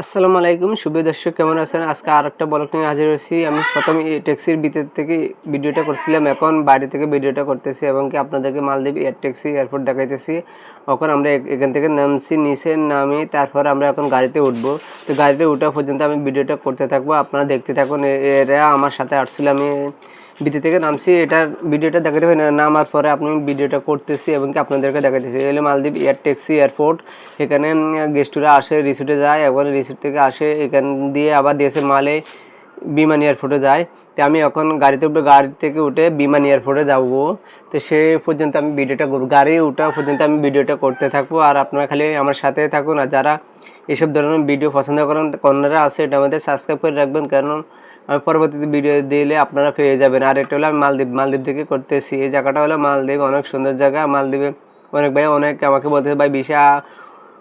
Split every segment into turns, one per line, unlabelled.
আসসালামু আলাইকুম, শুভ দর্শক, কেমন আছেন? আজকে আর একটা ব্লগ নিয়ে হাজির হয়েছি। আমি প্রথম ট্যাক্সির ভিতর থেকে ভিডিওটা করছিলাম, এখন বাড়ি থেকে ভিডিওটা করতেছি এবং কি আপনাদেরকে মালদ্বীপ এয়ার ট্যাক্সি এয়ারপোর্ট দেখাইতেছি। এখন আমরা এখান থেকে নামছি, নিচে নামি, তারপর আমরা এখন গাড়িতে উঠবো। তো গাড়িতে ওঠা পর্যন্ত আমি ভিডিওটা করতে থাকব, আপনারা দেখতে থাকুন। এরা আমার সাথে আসছিল, আমি বিতি থেকে নামছি, এটার ভিডিওটা দেখাতে পারি নামার পরে আপনি ভিডিওটা করতেছি এবং কি আপনাদেরকে দেখাতেছি এই হলো মালদ্বীপ এয়ার ট্যাক্সি এয়ারপোর্ট এখানে গেস্টরা আসে রিসোর্টে যায় এবং রিসোর্ট থেকে আসে, এখান দিয়ে আবার দিয়েছে মালে বিমান এয়ারপোর্টে যায়। তো আমি এখন গাড়িতে উঠে, গাড়ি থেকে উঠে বিমান এয়ারপোর্টে যাব। তো সে পর্যন্ত আমি ভিডিওটা করব। গাড়ি উঠা পর্যন্ত আমি ভিডিওটা করতে থাকব। আর আপনারা খালি আমার সাথে থাকুন। আর যারা এসব ধরনের ভিডিও পছন্দ করেন কর্নারে আছে, এটা আমাদের সাবস্ক্রাইব করে রাখবেন। কারণ পরবর্তীতে ভিডিও দিলে আপনারা পেয়ে যাবেন। আর এটা হলো আমি মালদ্বীপ মালদ্বীপ থেকে করতেছি। এই জায়গাটা হলো মালদ্বীপ, অনেক সুন্দর জায়গা। মালদ্বীপে অনেক ভাই, অনেক আমাকে বলতে ভাই বিশা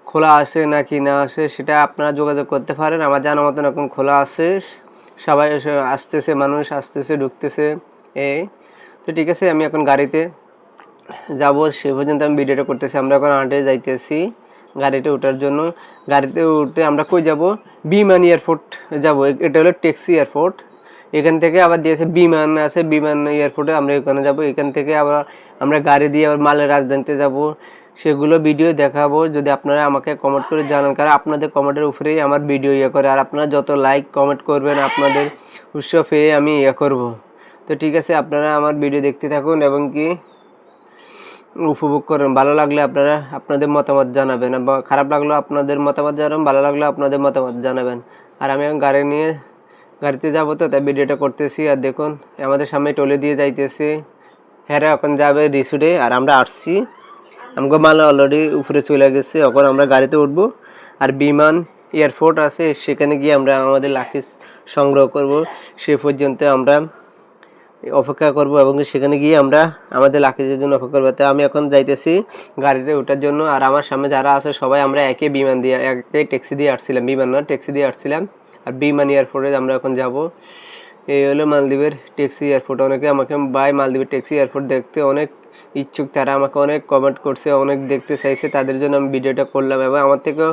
খোলা আছে নাকি না আছে সেটা আপনারা যোগাযোগ করতে পারেন। আমার জানা মতন এখন খোলা আছে। সবাই আসতেছে, মানুষ আসতেছে, ঢুকতেছে। এই তো ঠিক আছে, আমি এখন গাড়িতে যাব। সে পর্যন্ত আমি ভিডিওটা করতেছি। আমরা এখন হাঁটে যাইতেছি গাড়িতে ওঠার জন্য। গাড়িতে উঠে আমরা কই যাব? বিমান এয়ারপোর্ট যাব। এটা হলো ট্যাক্সি এয়ারপোর্ট। এখান থেকে আবার দিয়েছে বিমান আছে, বিমান এয়ারপোর্টে আমরা এখানে যাব। এখান থেকে আবার আমরা গাড়ি দিয়ে আবার মালের রাজধানীতে যাব। সেগুলো ভিডিও দেখাবো। যদি আপনারা আমাকে কমেন্ট করে জানান, কারণ আপনাদের কমেন্টের উপরেই আমার ভিডিও ইয়ে করে। আর আপনারা যত লাইক কমেন্ট করবেন, আপনাদের উৎসব পেয়ে আমি ইয়ে করব। তো ঠিক আছে, আপনারা আমার ভিডিও দেখতে থাকুন এবং কি উপভোগ করেন। ভালো লাগলে আপনারা আপনাদের মতামত জানাবেন বা খারাপ লাগলেও আপনাদের মতামত জানাবেন, ভালো লাগলেও আপনাদের মতামত জানাবেন। আর আমি এখন গাড়ি নিয়ে, গাড়িতে যাব তো, তাই ভিডিওটা করতেছি। আর দেখুন, আমাদের সামনে টলে দিয়ে যাইতেছে। হ্যাঁ এখন যাবে রিসুডে, আর আমরা আসছি। আমাকে মাল অলরেডি উপরে চলে গেছে। এখন আমরা গাড়িতে উঠবো। আর বিমান এয়ারপোর্ট আছে, সেখানে গিয়ে আমরা আমাদের লাকিস সংগ্রহ করব। সে পর্যন্ত আমরা অপেক্ষা করব এবং সেখানে গিয়ে আমরা আমাদের লাকিজের জন্য অপেক্ষা করব। তো আমি এখন যাইতেছি গাড়িতে ওঠার জন্য আর আমার সামনে যারা আছে সবাই আমরা একে বিমান দিয়ে একই ট্যাক্সি দিয়ে আসছিলাম। বিমান না, ট্যাক্সি দিয়ে আসছিলাম। আর বিমান এয়ারপোর্টে আমরা এখন যাব। এই হলো মালদ্বীপের ট্যাক্সি এয়ারপোর্ট। অনেকে আমাকে বাই মালদ্বীপের ট্যাক্সি এয়ারপোর্ট দেখতে অনেক ইচ্ছুক। তারা আমাকে অনেক কমেন্ট করছে, অনেক দেখতে চাইছে। তাদের জন্য আমি ভিডিওটা করলাম এবং আমার থেকেও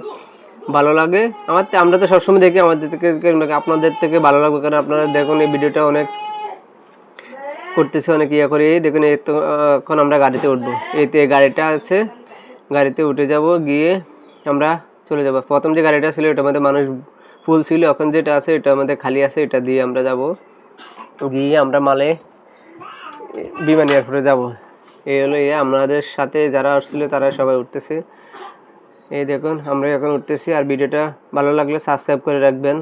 ভালো লাগে। আমার আমরা তো সবসময় দেখি, আমাদের থেকে আপনাদের থেকে ভালো লাগবে। কারণ আপনারা দেখুন, এই ভিডিওটা অনেক করতেছে, অনেক ইয়ে করে। এই দেখুন এখন আমরা গাড়িতে উঠবো। এই তো গাড়িটা আছে। গাড়িতে উঠে যাব, গিয়ে আমরা চলে যাব। প্রথম যে গাড়িটা ছিল ওটার মধ্যে মানুষ ফুল ছিল। এখন যেটা আছে, এটা আমাদের খালি আছে। এটা দিয়ে আমরা যাব। গিয়ে আমরা মালে বিমান এয়ারপোর্টে যাব। এই হলো ইয়ে আমাদের সাথে যারা আসছিল, তারা সবাই উঠতেছে। এই দেখুন, আমরা এখন উঠতেছি। আর ভিডিওটা ভালো লাগলে সাবস্ক্রাইব করে রাখবেন।